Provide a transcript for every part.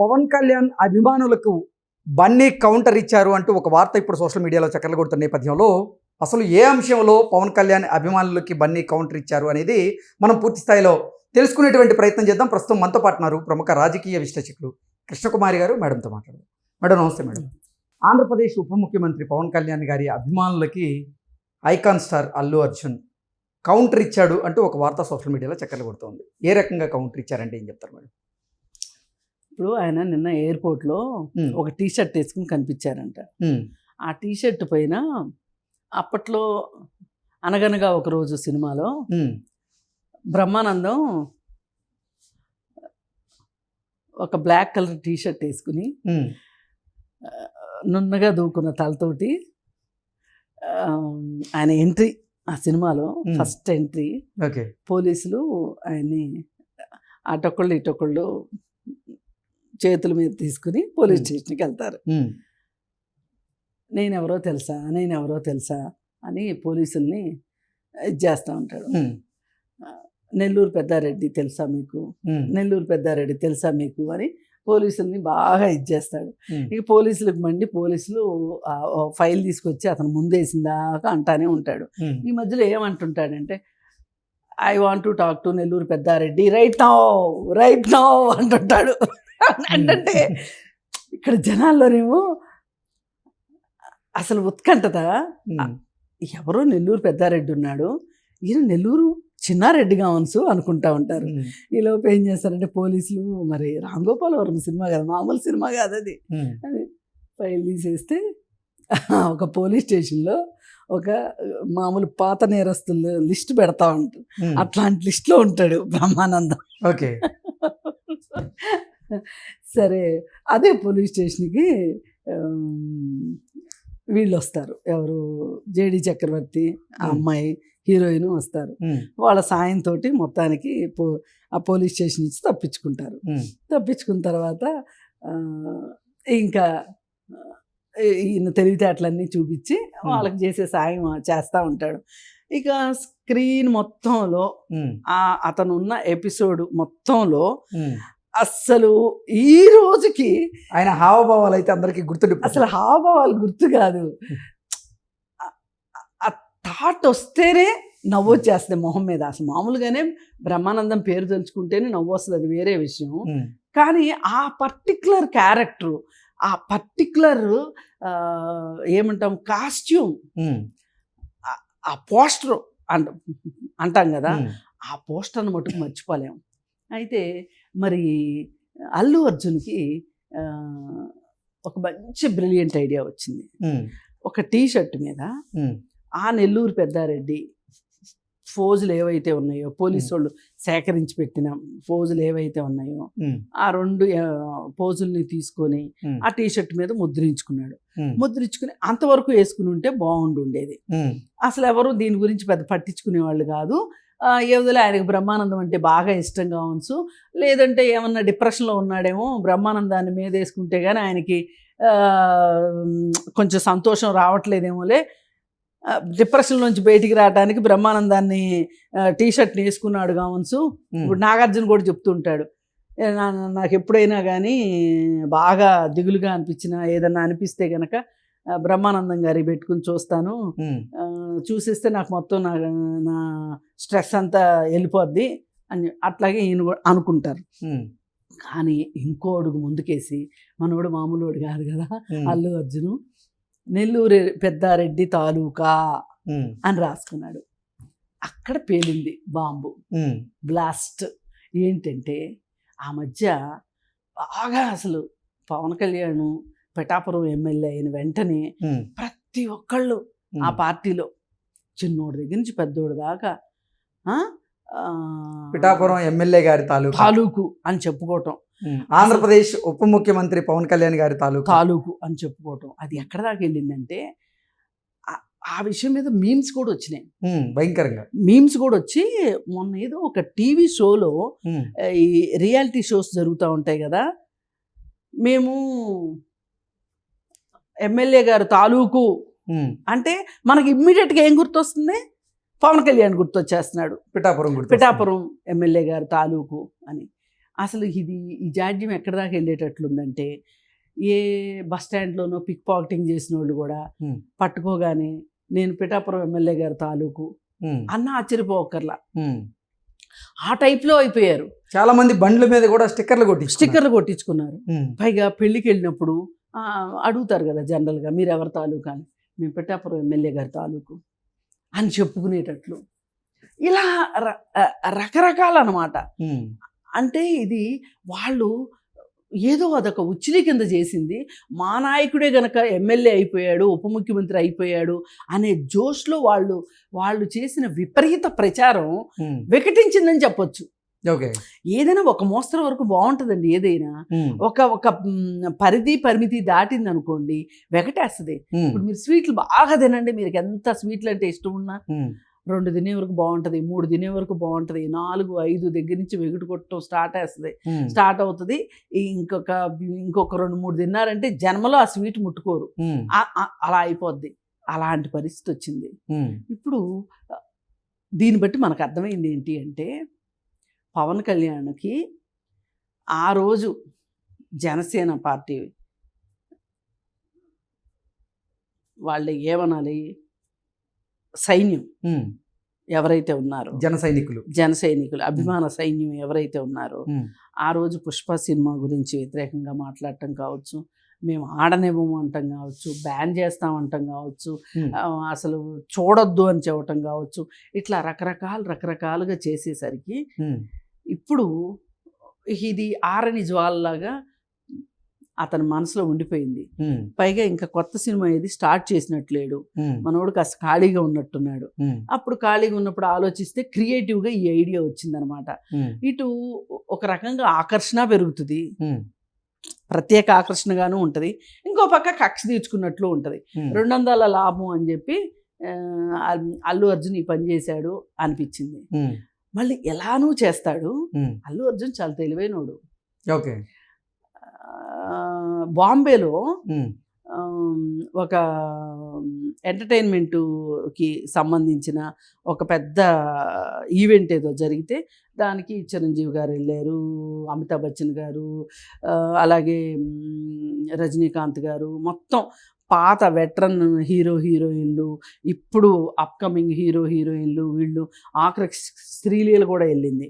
పవన్ కళ్యాణ్ అభిమానులకు బన్నీ కౌంటర్ ఇచ్చారు అంటూ ఒక వార్త ఇప్పుడు సోషల్ మీడియాలో చక్కర్లు కొడుతున్న నేపథ్యంలో అసలు ఏ అంశంలో పవన్ కళ్యాణ్ అభిమానులకి బన్నీ కౌంటర్ ఇచ్చారు అనేది మనం పూర్తి స్థాయిలో తెలుసుకునేటువంటి ప్రయత్నం చేద్దాం. ప్రస్తుతం మనతో పాటున్నారు ప్రముఖ రాజకీయ విశ్లేషకులు కృష్ణకుమారి గారు మేడంతో మాట్లాడారు మేడం నమస్తే మేడం. ఆంధ్రప్రదేశ్ ఉప ముఖ్యమంత్రి పవన్ కళ్యాణ్ గారి అభిమానులకి icon star Allu Arjun counter ఇచ్చాడు అంటూ ఒక వార్త సోషల్ మీడియాలో చక్కర్లు కొడుతోంది ఏ రకంగా కౌంటర్ ఇచ్చారంటే ఏం చెప్తారు మేడం? ఇప్పుడు ఆయన నిన్న ఎయిర్పోర్ట్లో ఒక టీ షర్ట్ వేసుకుని కనిపించారంట. ఆ టీ షర్ట్ పైన అప్పట్లో అనగనగా ఒక రోజు సినిమాలో బ్రహ్మానందం ఒక బ్లాక్ కలర్ టీ షర్ట్ వేసుకుని నున్నగా దూకున్న తలతోటి ఆయన ఎంట్రీ ఆ సినిమాలో. First entry okay. పోలీసులు ఆయన్ని అటొకళ్ళు ఇటొకళ్ళు చేతుల మీద తీసుకుని పోలీస్. స్టేషన్కి వెళ్తారు. ఉమ్, నేనెవరో తెలుసా? నేనెవరో తెలుసా? అని పోలీసుల్ని ఇది చేస్తూ ఉంటాడు. నెల్లూరు పెద్దారెడ్డి తెలుసా మీకు? నెల్లూరు పెద్దారెడ్డి తెలుసా మీకు? అని పోలీసుల్ని బాగా ఇది చేస్తాడు. ఉమ్, ఇక పోలీసులకు మండి పోలీసులు ఫైల్ తీసుకొచ్చి అతను ముందేసిన దాకా అంటానే ఉంటాడు. ఈ మధ్యలో ఏమంటుంటాడంటే I want to talk to Nellore Peddareddy right no right no అంటుంటాడు. అంటే ఇక్కడ జనాల్లోనేమో అసలు ఉత్కంఠత. ఎవరో నెల్లూరు పెద్దారెడ్డి ఉన్నాడు. ఈయన నెల్లూరు చిన్నారెడ్డి కావన్సు అనుకుంటా ఉంటారు. ఉమ్, ఈలోపు ఏం చేస్తారంటే పోలీసులు మరి రామ్ గోపాల్ వర్మ సినిమా కాదు మామూలు సినిమా కాదు అది. అది ఫైల్ తీసేస్తే ఒక పోలీస్ స్టేషన్లో ఒక మామూలు పాత నేరస్తుల లిస్ట్ పెడతా ఉంటారు ఉమ్, అట్లాంటి లిస్ట్లో ఉంటాడు బ్రహ్మానందం. ఓకే. సరే అదే పోలీస్ స్టేషన్కి వీళ్ళు వస్తారు ఎవరు? జేడి చక్రవర్తి ఆ. అమ్మాయి హీరోయిన్ వస్తారు. వాళ్ళ సాయంతో మొత్తానికి పో ఆ పోలీస్ స్టేషన్ నుంచి తప్పించుకుంటారు. తప్పించుకున్న తర్వాత ఇంకా ఈయన తెలివితేటలన్నీ చూపించి వాళ్ళకి చేసే సాయం చేస్తూ ఉంటాడు. ఇక స్క్రీన్ మొత్తంలో ఆ అతను ఉన్న ఎపిసోడ్ మొత్తంలో. అస్సలు ఈ రోజుకి ఆయన హావభావాలు అయితే అందరికీ గుర్తుండిపోతాయి. అసలు హావభావాలు గుర్తు కాదు. ఆ- థాట్ వస్తేనే నవ్వు వచ్చేస్తుంది మొహం మీద. అసలు మామూలుగానే బ్రహ్మానందం పేరు తెలుసుకుంటేనే నవ్వు వస్తుంది అది వేరే విషయం. ఉమ్, కానీ ఆ పర్టిక్యులర్ క్యారెక్టర్ ఆ పర్టిక్యులర్ ఏమంటాం కాస్ట్యూమ్ ఉమ్, ఆ పోస్టర్ అంట అంటాం కదా. ఆ పోస్టర్ని మటుకు మర్చిపోలేం. అయితే మరి అల్లు అర్జున్కి ఒక మంచి బ్రిలియంట్ ఐడియా వచ్చింది. ఒక టీ షర్ట్ మీద ఆ నెల్లూరు పెద్దారెడ్డి ఫోజులు ఏవైతే ఉన్నాయో పోలీసు వాళ్ళు సేకరించి పెట్టిన ఫోజులు ఏవైతే ఉన్నాయో ఆ రెండు ఆ, పోజుల్ని తీసుకొని ఆ టీ షర్ట్ మీద ముద్రించుకున్నాడు. ముద్రించుకుని అంతవరకు వేసుకుని ఉంటే బాగుండు ఉండేది. అసలు ఎవరు దీని గురించి పెద్ద పట్టించుకునే వాళ్ళు కాదు. ఏవదలే ఆయనకు బ్రహ్మానందం అంటే బాగా ఇష్టంగా ఉంచు. లేదంటే ఏమన్నా డిప్రెషన్లో ఉన్నాడేమో బ్రహ్మానందాన్ని మీద వేసుకుంటే కానీ ఆయనకి కొంచెం సంతోషం రావట్లేదేమోలే. డిప్రెషన్ నుంచి బయటికి రావడానికి బ్రహ్మానందాన్ని టీ వేసుకున్నాడు కావచ్చు ఇప్పుడు నాగార్జున కూడా చెప్తుంటాడు. "ఏ, నా- నాకు ఎప్పుడైనా కానీ బాగా దిగులుగా అనిపించిన ఏదన్నా అనిపిస్తే గనక ఆ, బ్రహ్మానందం గారి పెట్టుకుని చూస్తాను. చూసేస్తే నాకు మొత్తం నా నా స్ట్రెస్ అంతా వెళ్ళిపోద్ది అని అట్లాగే ఈయన కూడా అనుకుంటారు. కానీ ఇంకో అడుగు ముందుకేసి మనోడు మామూలుడు కాదు కదా ఉమ్, అల్లు అర్జును నెల్లూరు పెద్దారెడ్డి తాలూకా అని రాసుకున్నాడు. అక్కడ పేలింది బాంబు. బ్లాస్ట్. ఏంటంటే ఆ మధ్య బాగా అసలు పవన్ కళ్యాణ్ పిఠాపురం ఎమ్మెల్యే అయిన వెంటనే ప్రతి ఒక్కళ్ళు ఆ పార్టీలో చిన్నోడి దగ్గర నుంచి పెద్దోడి దాకా పిఠాపురం ఎమ్మెల్యే గారి తాలూకా? తాలూకు అని చెప్పుకోవటం. ఆంధ్రప్రదేశ్ ఉప ముఖ్యమంత్రి పవన్ కళ్యాణ్ గారి తాలూకా? తాలూకు అని చెప్పుకోవటం. అది ఎక్కడ దాకా వెళ్ళిందంటే ఆ- విషయం మీద మీమ్స్ కూడా వచ్చినాయి. భయంకరంగా. మీమ్స్ కూడా వచ్చి మొన్న ఏదో ఒక టీవీ షోలో ఈ రియాలిటీ షోస్ జరుగుతూ ఉంటాయి కదా మేము ఎమ్మెల్యే గారు తాలూకు అంటే మనకి ఇమ్మీడియట్గా ఏం గుర్తొస్తుంది? పవన్ కళ్యాణ్ గుర్తొచ్చేస్తున్నాడు. పిఠాపురం పిఠాపురం ఎమ్మెల్యే గారు తాలూకు అని. అసలు ఇది ఈ జాడ్యం ఎక్కడి దాకా వెళ్ళేటట్లుందంటే ఏ బస్ స్టాండ్లోనో పిక్ పాకెటింగ్ చేసిన వాళ్ళు కూడా. పట్టుకోగానే నేను పిఠాపురం ఎమ్మెల్యే గారి తాలూకు అన్న ఆశ్చర్యపోకర్లా. ఆ టైప్లో అయిపోయారు. చాలా మంది బండ్ల మీద కూడా స్టిక్కర్లు కొట్టి స్టిక్కర్లు కొట్టించుకున్నారు. పైగా పెళ్ళికి వెళ్ళినప్పుడు అడుగుతారు కదా జనరల్గా మీరు ఎవరి తాలూకు అని? మేము పెట్టాపురం ఎమ్మెల్యే గారి తాలూకు అని చెప్పుకునేటట్లు. ఇలా రకరకాల అనమాట అంటే ఇది వాళ్ళు ఏదో అదొక ఉచ్చిలి కింద చేసింది. మా నాయకుడే గనక ఎమ్మెల్యే అయిపోయాడు ఉప ముఖ్యమంత్రి అయిపోయాడు అనే జోష్లో వాళ్ళు వాళ్ళు చేసిన విపరీత ప్రచారం వికటించిందని చెప్పొచ్చు. ఏదైనా ఒక మోస్తరు వరకు బాగుంటుందండి ఏదైనా. ఒక ఒక పరిధి పరిమితి దాటింది అనుకోండి వెగటేస్తుంది. ఉమ్, ఇప్పుడు మీరు స్వీట్లు బాగా తినండి మీరు ఎంత స్వీట్లు అంటే ఇష్టం ఉన్నా రెండు తినే వరకు బాగుంటుంది మూడు తినే వరకు బాగుంటుంది నాలుగు ఐదు దగ్గర నుంచి వెగుటు కొట్టడం స్టార్ట్ వేస్తుంది స్టార్ట్ అవుతుంది ఇంకొక ఇంకొక రెండు మూడు తిన్నారంటే జన్మలో ఆ స్వీట్ ముట్టుకోరు. అలా అయిపోద్ది. అలాంటి పరిస్థితి వచ్చింది ఇప్పుడు దీన్ని బట్టి మనకు అర్థమైంది ఏంటి అంటే పవన్ కళ్యాణ్కి ఆ రోజు జనసేన పార్టీ వాళ్ళు ఏమనాలి? సైన్యం. ఎవరైతే ఉన్నారో. జన సైనికులు. జన సైనికులు. అభిమాన సైన్యం ఎవరైతే ఉన్నారో. ఆ రోజు పుష్ప సినిమా గురించి వ్యతిరేకంగా మాట్లాడటం కావచ్చు. మేము ఆడనివ్వము అంటాం కావచ్చు. బ్యాన్ చేస్తాం అంటాం కావచ్చు. అసలు చూడొద్దు అని చెప్పటం కావచ్చు. ఇట్లా రకరకాలు రకరకాలుగా చేసేసరికి ఇప్పుడు ఇది ఆరని జ్వాలలాగా అతని మనసులో ఉండిపోయింది. పైగా ఇంకా కొత్త సినిమా ఏది స్టార్ట్ చేసినట్లేడు మనోడు కాస్త ఖాళీగా ఉన్నట్టున్నాడు. అప్పుడు ఖాళీగా ఉన్నప్పుడు ఆలోచిస్తే క్రియేటివ్గా ఈ ఐడియా వచ్చిందనమాట. ఇటు ఒక రకంగా ఆకర్షణ పెరుగుతుంది. ప్రత్యేక ఆకర్షణగాను ఉంటుంది. ఇంకో పక్క కక్ష తీర్చుకున్నట్లు ఉంటుంది. రెండు వందల లాభం అని చెప్పి అల్లు అర్జున్ ఈ పని చేశాడు అనిపించింది. మళ్ళీ ఎలానూ చేస్తాడు? అల్లు అర్జున్ చాలా తెలివైనోడు. ఓకే. బాంబేలో ఒక ఎంటర్టైన్మెంటుకి సంబంధించిన ఒక పెద్ద ఈవెంట్ ఏదో జరిగితే దానికి చిరంజీవి గారు వెళ్ళారు అమితాబ్ బచ్చన్ గారు అలాగే రజనీకాంత్ గారు మొత్తం పాత వెటరన్ హీరో హీరోయిన్లు ఇప్పుడు అప్కమింగ్ హీరో హీరోయిన్లు వీళ్ళు ఆఖరి స్త్రీలీలు కూడా వెళ్ళింది.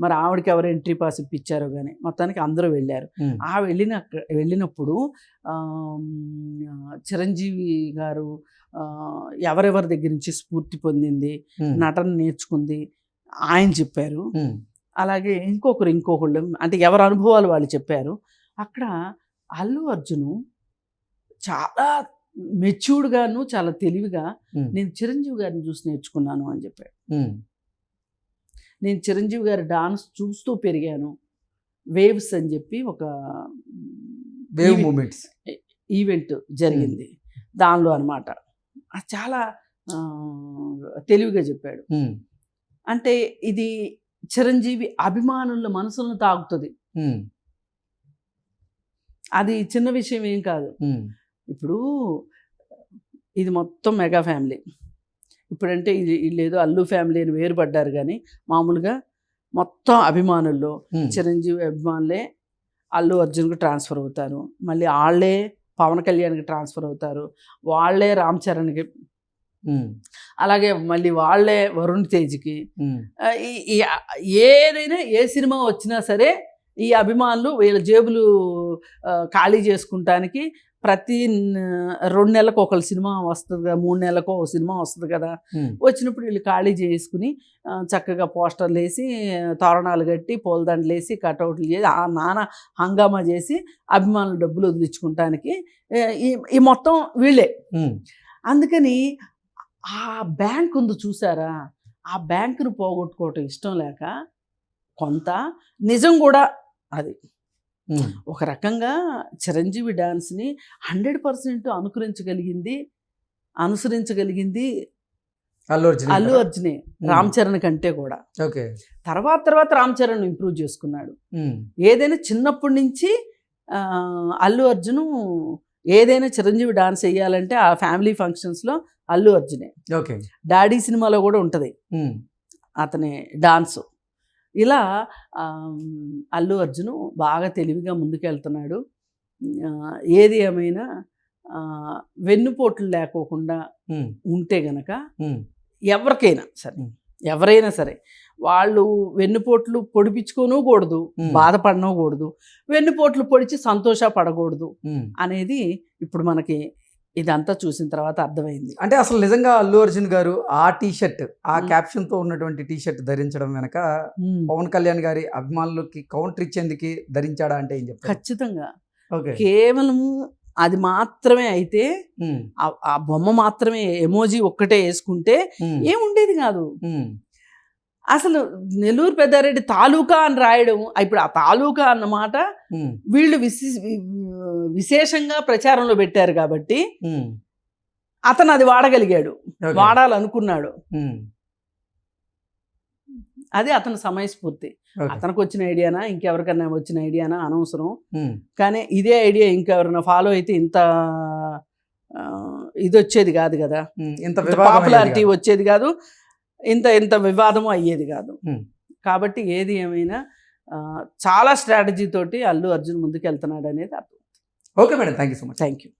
మరి ఆవిడకి ఎవరు ఎంట్రీ పాస్ ఇప్పించారో కానీ మొత్తానికి అందరూ వెళ్ళారు. ఆ వెళ్ళిన వెళ్ళినప్పుడు చిరంజీవి గారు ఎవరెవరి దగ్గర నుంచి స్ఫూర్తి పొందింది నటన నేర్చుకుంది ఆయన చెప్పారు. అలాగే ఇంకొకరు ఇంకొకళ్ళు అంటే ఎవరి అనుభవాలు వాళ్ళు చెప్పారు. అక్కడ అల్లు అర్జును చాలా మెచ్యూర్డ్గాను చాలా తెలివిగా నేను చిరంజీవి గారిని చూసి నేర్చుకున్నాను అని చెప్పాడు. నేను చిరంజీవి గారి డాన్స్ చూస్తూ పెరిగాను. వేవ్స్ అని చెప్పి ఒక వేవ్ మూమెంట్స్. ఈవెంట్ జరిగింది. దానిలో అనమాట చాలా తెలివిగా చెప్పాడు. అంటే ఇది చిరంజీవి అభిమానుల మనసులను తాగుతుంది అది చిన్న విషయం ఏం కాదు. ఇప్పుడు ఇది మొత్తం మెగా ఫ్యామిలీ. ఇప్పుడంటే ఇది ఏదో అల్లు ఫ్యామిలీ అని వేరుపడ్డారు కానీ మామూలుగా మొత్తం అభిమానుల్లో చిరంజీవి అభిమానులే అల్లు అర్జున్కి ట్రాన్స్ఫర్ అవుతారు. మళ్ళీ వాళ్ళే పవన్ కళ్యాణ్కి ట్రాన్స్ఫర్ అవుతారు. వాళ్ళే రామ్ చరణ్కి. అలాగే మళ్ళీ వాళ్ళే వరుణ్ తేజ్కి. ఏదైనా ఏ సినిమా వచ్చినా సరే ఈ అభిమానులు వీళ్ళ జేబులు ఖాళీ చేసుకుంటానికి ప్రతి రెండు నెలలకు ఒక సినిమా వస్తుంది కదా మూడు నెలలకు ఒక సినిమా వస్తుంది కదా వచ్చినప్పుడు వీళ్ళు ఖాళీ చేసుకుని చక్కగా పోస్టర్లు వేసి తోరణాలు కట్టి పూలదండలు వేసి కటౌట్లు చేసి ఆ నాన్న హంగామా చేసి అభిమానులు డబ్బులు వదిలించుకుంటానికి ఈ మొత్తం వీళ్ళే. అందుకని ఆ బ్యాంక్ ఉంది చూసారా? ఆ బ్యాంకును పోగొట్టుకోవటం ఇష్టం లేక కొంత నిజం కూడా అది. ఒక రకంగా చిరంజీవి డాన్స్ని హండ్రెడ్ పర్సెంట్ అనుకరించగలిగింది అనుసరించగలిగింది అల్లు అర్జున్ అల్లు. అర్జునే రామ్ చరణ్ కంటే కూడా. ఓకే. తర్వాత తర్వాత రామ్ చరణ్ ఇంప్రూవ్ చేసుకున్నాడు. ఏదైనా చిన్నప్పటి నుంచి అల్లు అర్జును ఏదైనా చిరంజీవి డాన్స్ వేయాలంటే ఆ ఫ్యామిలీ ఫంక్షన్స్లో అల్లు అర్జునే. ఓకే. డాడీ సినిమాలో కూడా ఉంటుంది. అతని డాన్స్. ఇలా అల్లు అర్జున్ బాగా తెలివిగా ముందుకెళ్తున్నాడు ఏది ఏమైనా వెన్నుపోట్లు లేకోకుండా ఉంటే గనక ఎవరికైనా సరే. ఎవరైనా సరే వాళ్ళు వెన్నుపోట్లు పొడిపించుకోను కూడదు ఉమ్, బాధపడనకూడదు వెన్నుపోట్లు పొడిచి సంతోషపడకూడదు ఉమ్. అనేది ఇప్పుడు మనకి ఇదంతా చూసిన తర్వాత అర్థమైంది. అంటే అసలు నిజంగా అల్లు అర్జున్ గారు ఆ టీ షర్ట్ ఆ. క్యాప్షన్తో ఉన్నటువంటి టీ షర్ట్ ధరించడం వెనక. పవన్ కళ్యాణ్ గారి అభిమానులకి కౌంటర్ ఇచ్చేందుకు ధరించాడా అంటే ఏం చెప్తారు ఖచ్చితంగా. ఓకే. కేవలం అది మాత్రమే అయితే ఆ- బొమ్మ మాత్రమే ఎమోజీ ఒక్కటే వేసుకుంటే ఏముండేది కాదు. అసలు నెల్లూరు పెద్దారెడ్డి తాలూకా అని రాయడం ఇప్పుడు ఆ తాలూకా అన్నమాట వీళ్ళు విశి విశేషంగా ప్రచారంలో పెట్టారు కాబట్టి అతను అది వాడగలిగాడు. వాడాలనుకున్నాడు. అది అతని సమయస్ఫూర్తి. అతనికి వచ్చిన ఐడియానా ఇంకెవరికైనా వచ్చిన ఐడియానా అనవసరం. కానీ ఇదే ఐడియా ఇంకెవరైనా ఫాలో అయితే ఇంత ఇది వచ్చేది కాదు కదా. ఇంత పాపులారిటీ. వచ్చేది కాదు. ఇంత ఇంత వివాదము అయ్యేది కాదు. కాబట్టి ఏది ఏమైనా చాలా స్ట్రాటజీ తోటి అల్లు అర్జున్ ముందుకు వెళ్తున్నాడు అనేది అర్థం okay madam. Thank you so much. Thank you